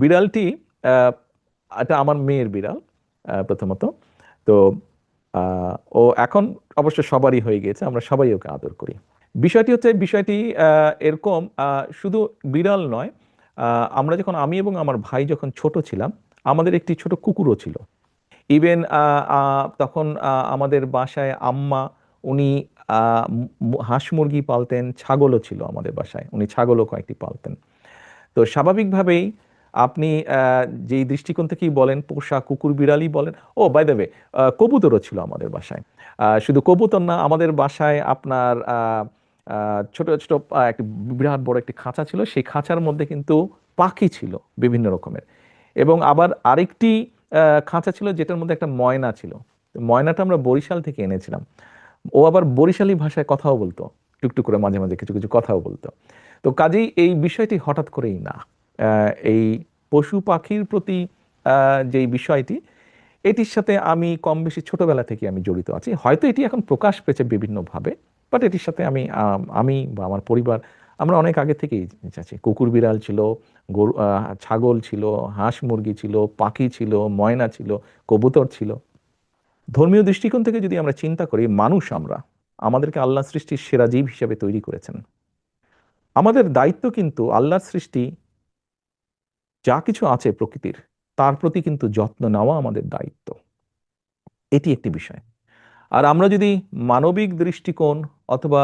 বিড়ালটি এটা আমার মেয়ের বিড়াল প্রথমত। তো ও এখন অবশ্য সবারই হয়ে গিয়েছে, আমরা সবাই ওকে আদর করি। বিষয়টি হচ্ছে, বিষয়টি এরকম শুধু বিড়াল নয় আমরা যখন, আমি এবং আমার ভাই যখন ছোট ছিলাম, আমাদের একটি ছোট কুকুরও ছিল। ইভেন তখন আমাদের বাসায় আম্মা, উনি হাঁস মুরগি পালতেন, ছাগলও ছিল আমাদের বাসায়, উনি ছাগলও কয়েকটি পালতেন। তো স্বাভাবিকভাবেই আপনি যেই দৃষ্টিকোণ থেকেই বলেন, পোষা কুকুর বিড়ালই বলেন, ও বাই ওয়ে কবুতরও ছিল আমাদের বাসায়। শুধু কবুতর না, আমাদের বাসায় আপনার ছোট ছোট একটি বিরাট বড় একটি খাঁচা ছিল, সেই খাঁচার মধ্যে কিন্তু পাখি ছিল বিভিন্ন রকমের। এবং আবার আরেকটি খাঁচা ছিল যেটার মধ্যে একটা ময়না ছিল। ময়নাটা আমরা বরিশাল থেকে এনেছিলাম। ও আবার বরিশালী ভাষায় কথাও বলতো, টুকটুক করে মাঝে মাঝে কিছু কিছু কথাও বলতো। তো কাজেই এই বিষয়টি হঠাৎ করেই না। এই পশু পাখির প্রতি যেই বিষয়টি, এটির সাথে আমি কম বেশি ছোটবেলা থেকে আমি জড়িত আছি। হয়তো এটি এখন প্রকাশ পেয়েছে বিভিন্নভাবে বাট এটির সাথে আমি আমি বা আমার পরিবার, আমরা অনেক আগে থেকেই আছি কুকুর বিড়াল ছিল, গরু ছাগল ছিল, হাঁস মুরগি ছিল, পাখি ছিল, ময়না ছিল, কবুতর ছিল। ধর্মীয় দৃষ্টিকোণ থেকে যদি আমরা চিন্তা করি, মানুষ আমরা, আমাদেরকে আল্লাহ সৃষ্টির সেরা জীব হিসেবে তৈরি করেছেন। আমাদের দায়িত্ব কিন্তু আল্লাহর সৃষ্টি যা কিছু আছে প্রকৃতির, তার প্রতি কিন্তু যত্ন নেওয়া আমাদের দায়িত্ব। এটি একটি বিষয়। আর আমরা যদি মানবিক দৃষ্টিকোণ অথবা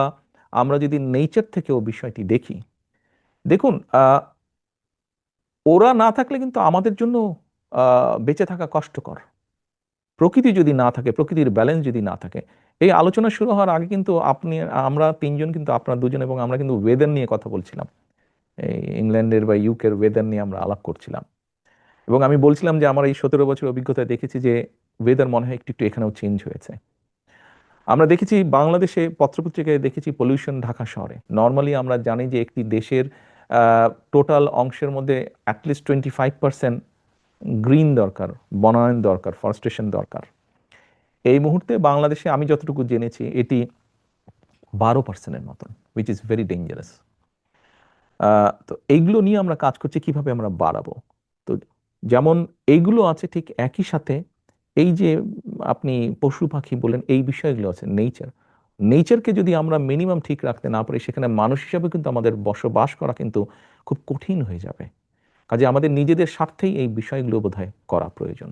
আমরা যদি নেচার থেকেও বিষয়টি দেখি, দেখুন ওরা না থাকলে কিন্তু আমাদের জন্য বেঁচে থাকা কষ্টকর। প্রকৃতি যদি না থাকে, প্রকৃতির ব্যালেন্স যদি না থাকে, এই আলোচনা শুরু হওয়ার আগে কিন্তু আপনি, আমরা তিনজন কিন্তু আপনার দুজন এবং আমরা কিন্তু ওয়েদার নিয়ে কথা বলছিলাম। ইংল্যান্ডের বা ইউকের ওয়েদার নিয়ে আমরা আলাপ করছিলাম। এবং আমি বলছিলাম যে আমার এই সতেরো বছর অভিজ্ঞতায় দেখেছি যে ওয়েদার মনে হয় একটু একটু এখানেও চেঞ্জ হয়েছে। আমরা দেখেছি বাংলাদেশে পত্রপত্রিকায় দেখেছি পলিউশন ঢাকা শহরে। নর্মালি আমরা জানি যে একটি দেশের টোটাল অংশের মধ্যে at least twenty five percent green দরকার, বনায়ন দরকার ফরেস্টেশন দরকার। এই মুহূর্তে বাংলাদেশে আমি যতটুকু জেনেছি এটি বারো পার্সেন্টের মতন উইচ ইজ ভেরি ডেঞ্জারাস তো এইগুলো নিয়ে আমরা কাজ করছি, কীভাবে আমরা বাড়াবো? তো যেমন এইগুলো আছে ঠিক একই সাথে, এই যে আপনি পশু পাখি বলেন এই বিষয়গুলো আছে নেচার নেচারকে যদি আমরা মিনিমাম ঠিক রাখতে না পারি, সেখানে মানুষ হিসাবে কিন্তু আমাদের বসবাস করা কিন্তু খুব কঠিন হয়ে যাবে। কাজে আমাদের নিজেদের স্বার্থেই এই বিষয়গুলো বোধহয় করা প্রয়োজন।